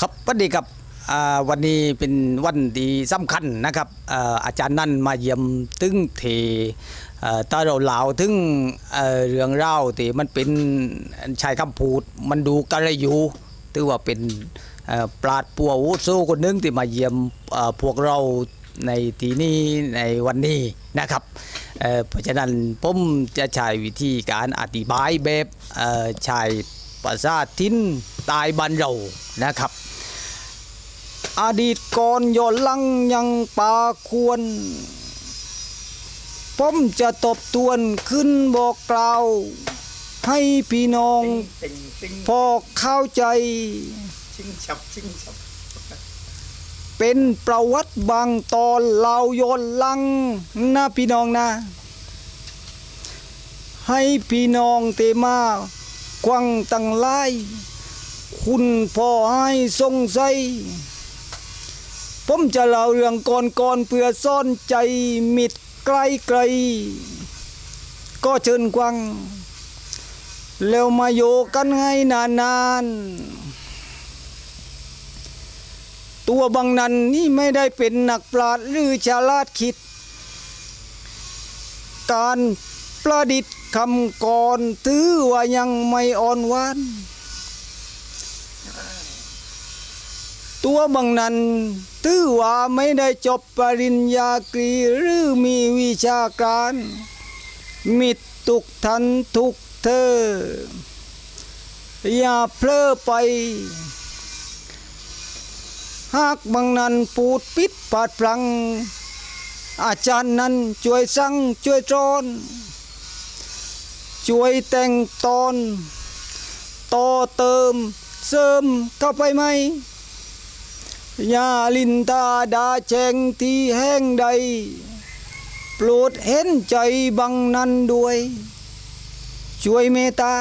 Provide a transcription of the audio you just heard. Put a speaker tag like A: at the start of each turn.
A: ครับสวัสดีครับวันนี้เป็นวันที่สำคัญนะครับอาจารย์นั่นมาเยี่ยมตึงเทเอ่อตาเราเหลาถึงเรื่องเล่าที่มันเป็นชายคำพูดมันดูกระยูถือว่าเป็นปราดปัววุโสคนหนึงที่มาเยี่ยมพวกเราในที่นี้ในวันนี้นะครับเพราะฉะนั้นผมจะใช้วิธีการอธิบายแบบเอ่อใช้ภาษาทิ้นตายบ้านเรานะครับ อดีตก่อนย้อนลังยังปาควรผมจะตบตวนขึ้นบอกกล่าว ให้พี่น้อง
B: ติงติง
A: พอเข้าใจ
B: ชิงฉับชิงฉับ
A: เป็นประวัติบางตอนเราย้อนลังนะพี่น้องนะ ให้พี่น้องเตมากวังตั้งไลคุณพ่อให้สงสัย ผมจะเล่าเรื่องก่อนก่อนๆเพื่อซ่อนใจมิดไกลไกลๆก็เชิญกวัง แล้วมาโยกันให้นานๆตัวบางนันนี่ไม่ได้เป็นนักปราชญ์หรือฉลาดคิด การประดิษฐ์คำก่อนถือว่ายังไม่อ่อนหวาน ตัวบางนั้นถือว่าไม่ได้จบปริญญาตรีหรือมีวิชาการ มิตุกทันทุกเธอ อย่าเพลอไป หากบางนั้นปูดปิดปาดพลัง อาจารย์นั้นช่วยสั่งช่วยจอนช่วยแต่งตอน ต่อเติมเสริมเข้าไปไหม ยาลินตาดาแจงที่แห้งใด โปรดเห็นใจบังนั้นด้วย ช่วยเมตตา